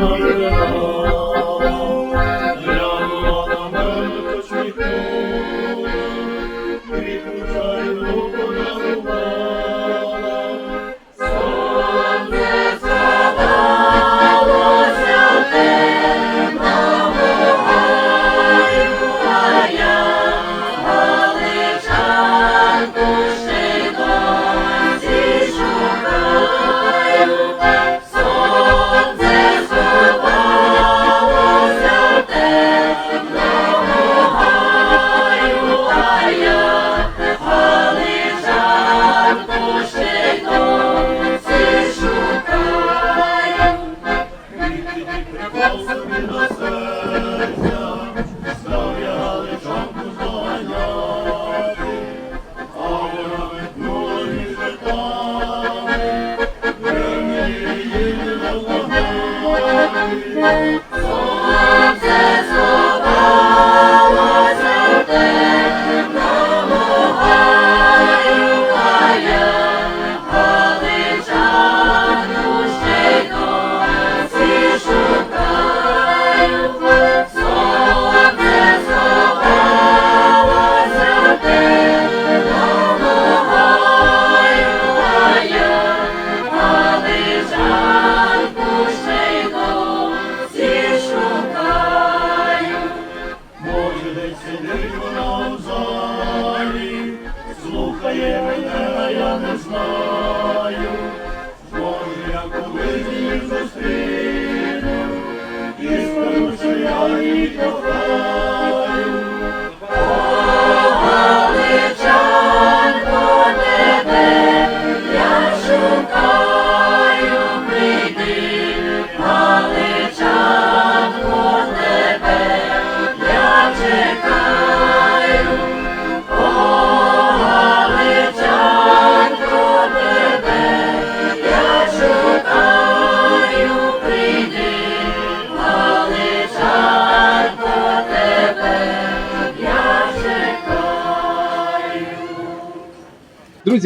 Може,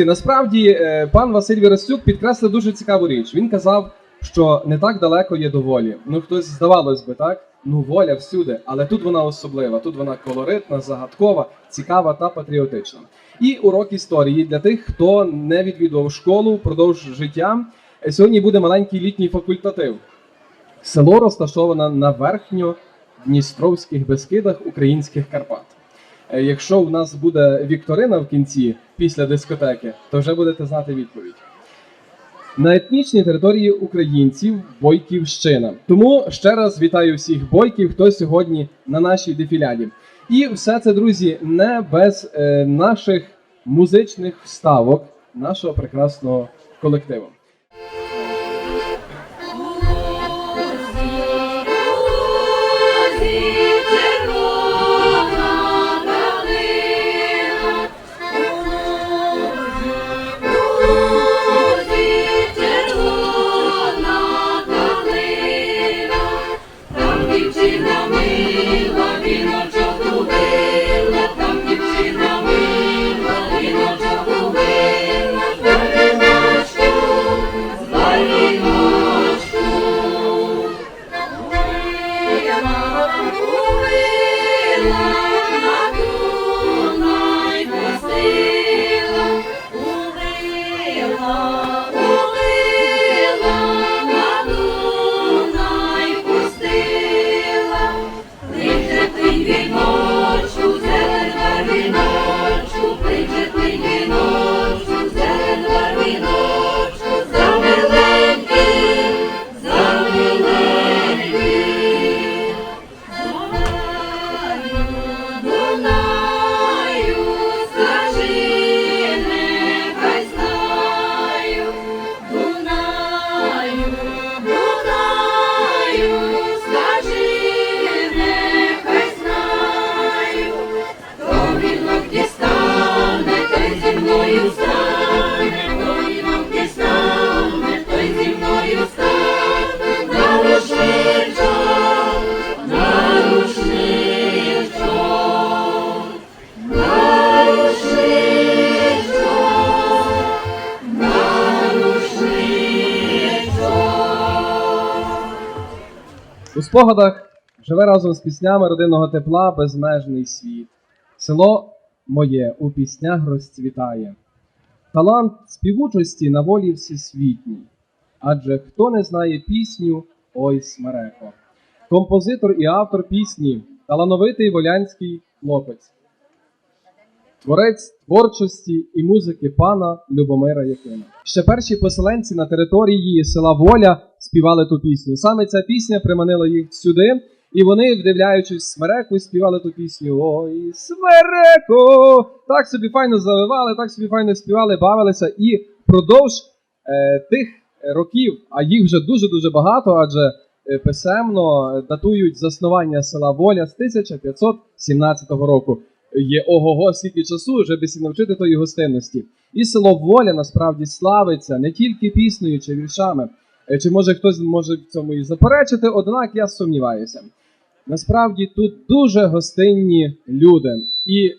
Друзі, насправді е, пан Василь Вірастюк підкреслив дуже цікаву річ. Він казав, що не так далеко є до волі. Ну хтось здавалось би, так? Ну, воля всюди, але тут вона особлива, тут вона колоритна, загадкова, цікава та патріотична. І урок історії для тих, хто не відвідував школу впродовж життя. Сьогодні буде маленький літній факультатив. Село розташоване на верхньодністровських безкидах українських Карпат. Е, Якщо в нас буде вікторина в кінці після дискотеки, то вже будете знати відповідь. На етнічній території українців Бойківщина. Тому ще раз вітаю всіх бойків, хто сьогодні на нашій дефіляді. І все це, друзі, не без е, наших музичних вставок нашого прекрасного колективу. У спогадах живе разом з піснями родинного тепла безмежний світ. Село моє у піснях розцвітає. Талант співучості на волі всесвітній. Адже хто не знає пісню, ой смереко. Композитор і автор пісні, талановитий волянський хлопець. Творець творчості і музики пана Любомира Якима. Ще перші поселенці на території села Воля співали ту пісню. Саме ця пісня приманила їх сюди, і вони, вдивляючись смереку, співали ту пісню. Ой, смереко! Так собі файно завивали, так собі файно співали, бавилися. І впродовж е, тих років, а їх вже дуже-дуже багато, адже е, писемно датують заснування села Воля з 1517 року. Є ого-го, скільки часу, вже би навчити тої гостинності. І село Воля насправді славиться не тільки піснею чи віршами. Е, Чи може хтось може в цьому і заперечити, однак я сумніваюся. Насправді тут дуже гостинні люди. І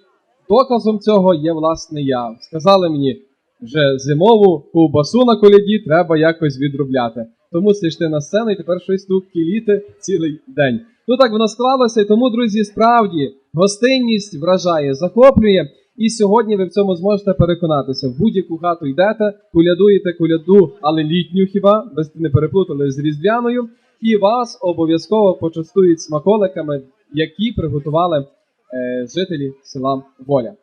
доказом цього є власне я. Сказали мені, вже зимову ковбасу на коляді треба якось відробляти. Тому йшли на сцену і тепер щось тут кіліти цілий день. Ну так воно склалося, і тому, друзі, справді гостинність вражає, захоплює. І сьогодні ви в цьому зможете переконатися. В будь-яку хату йдете, колядуєте коляду, але літню хіба, без не переплутали з різдвяною, і вас обов'язково почастують смаколиками, які приготували е, жителі села Воля.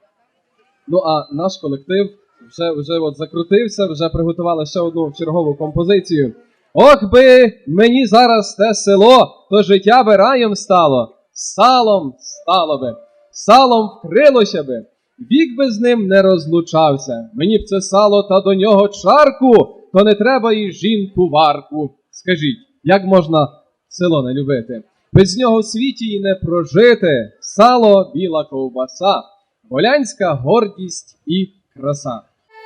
Ну а наш колектив вже, вже от закрутився, вже приготували ще одну чергову композицію. Ох би мені зараз те село, то життя би раєм стало, салом стало би, салом вкрилося би, вік би з ним не розлучався. Мені б це сало та до нього чарку, то не треба і жінку варку. Скажіть, як можна село не любити? Без нього в світі і не прожити. Сало, біла ковбаса, волянська гордість і краса.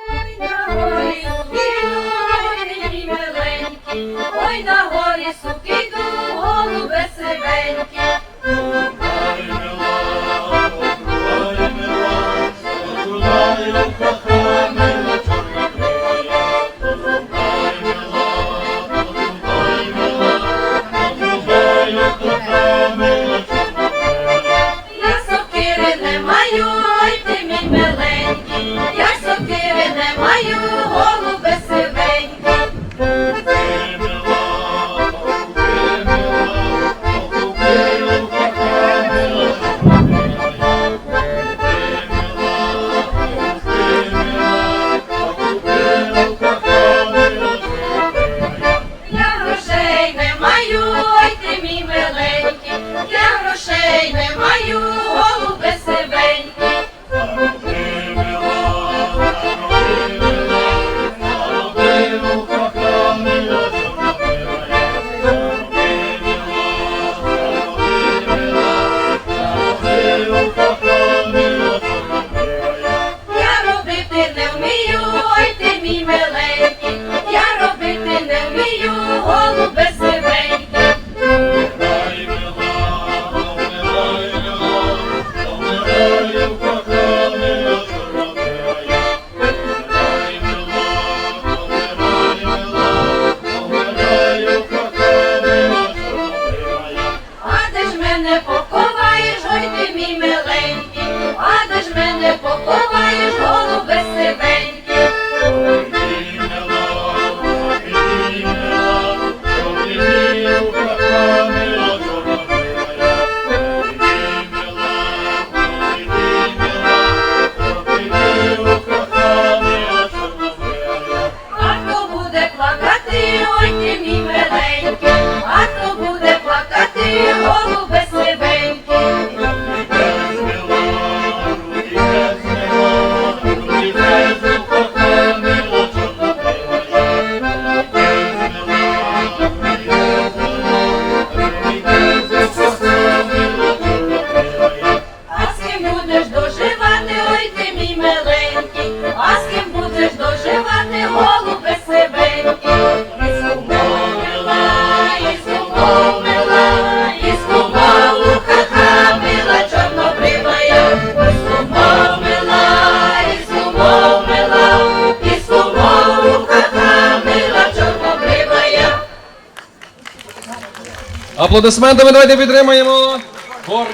Ой, на горі суки, миленькі, ой, на горі суки, голубе сивенькі. поховаєш. Аплодисментами давайте підтримаємо. Хор